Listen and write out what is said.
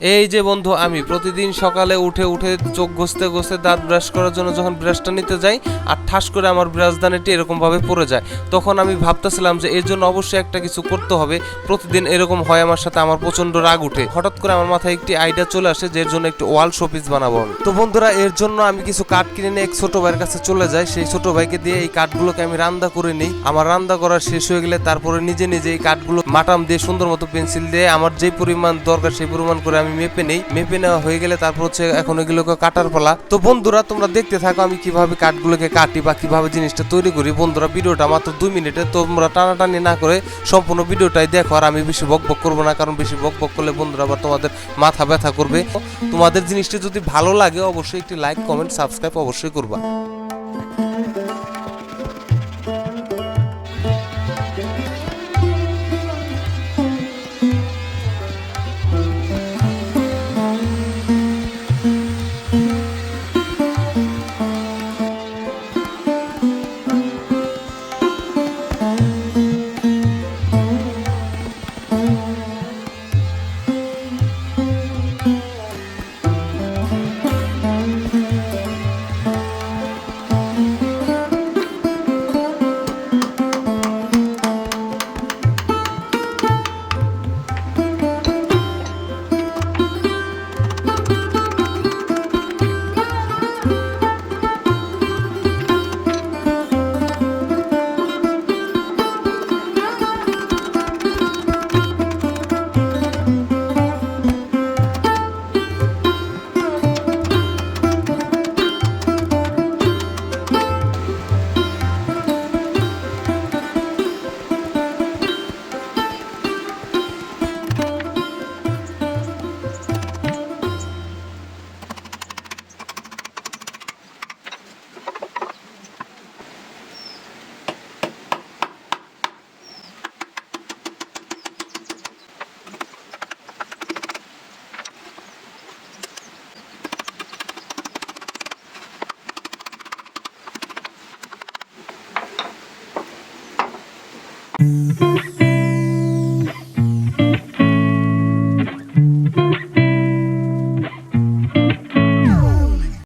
এই যে বন্ধু, আমি প্রতিদিন সকালে উঠে উঠে চোখ ঘষতে ঘষতে দাঁত ব্রাশ করার জন্য যখন ব্রাশটা নিতে যাই আর ঠাস করে আমার ব্রাশ দানেটি এরকম পড়ে যায়, তখন আমি ভাবতেছিলাম যে এর জন্য অবশ্যই একটা কিছু করতে হবে। প্রতিদিন এরকম হয় আমার সাথে আমার প্রচণ্ড রাগ উঠে। হঠাৎ করে আমার মাথায় একটি আইডিয়া চলে আসে যে এর জন্য একটি ওয়াল শোপিস বানাবো আমি। তো বন্ধুরা, এর জন্য আমি কিছু কাঠ কিনে নিয়ে এক ছোট ভাইয়ের কাছে চলে যাই। সেই ছোট ভাইকে দিয়ে এই কাঠগুলোকে আমি রান্না করে নিই। আমার রান্না করা শেষ হয়ে গেলে তারপরে নিজে নিজে এই কাঠগুলো মাটাম দিয়ে সুন্দর মতো পেন্সিল দিয়ে আমার যে পরিমাণ দরকার সেই পরিমাণ করে আমি মেপে নেই। মেপে নেওয়া হয়ে গেলে তারপর হচ্ছে এখন এগুলোকে কাটার পালা। তো বন্ধুরা, তোমরা দেখতে থাকো আমি কীভাবে কাঠগুলোকে কাটি বা কীভাবে জিনিসটা তৈরি করি। বন্ধুরা, ভিডিওটা মাত্র দুই মিনিটে। তোমরা টানাটানি না করে সম্পূর্ণ ভিডিওটাই দেখো আর আমি বেশি বক বক করব না, কারণ বেশি বক বক করলে বন্ধুরা আবার তোমাদের মাথা ব্যথা করবে। তোমাদের জিনিসটা যদি ভালো লাগে, অবশ্যই একটি লাইক কমেন্ট সাবস্ক্রাইব অবশ্যই করবা। Mm-hmm.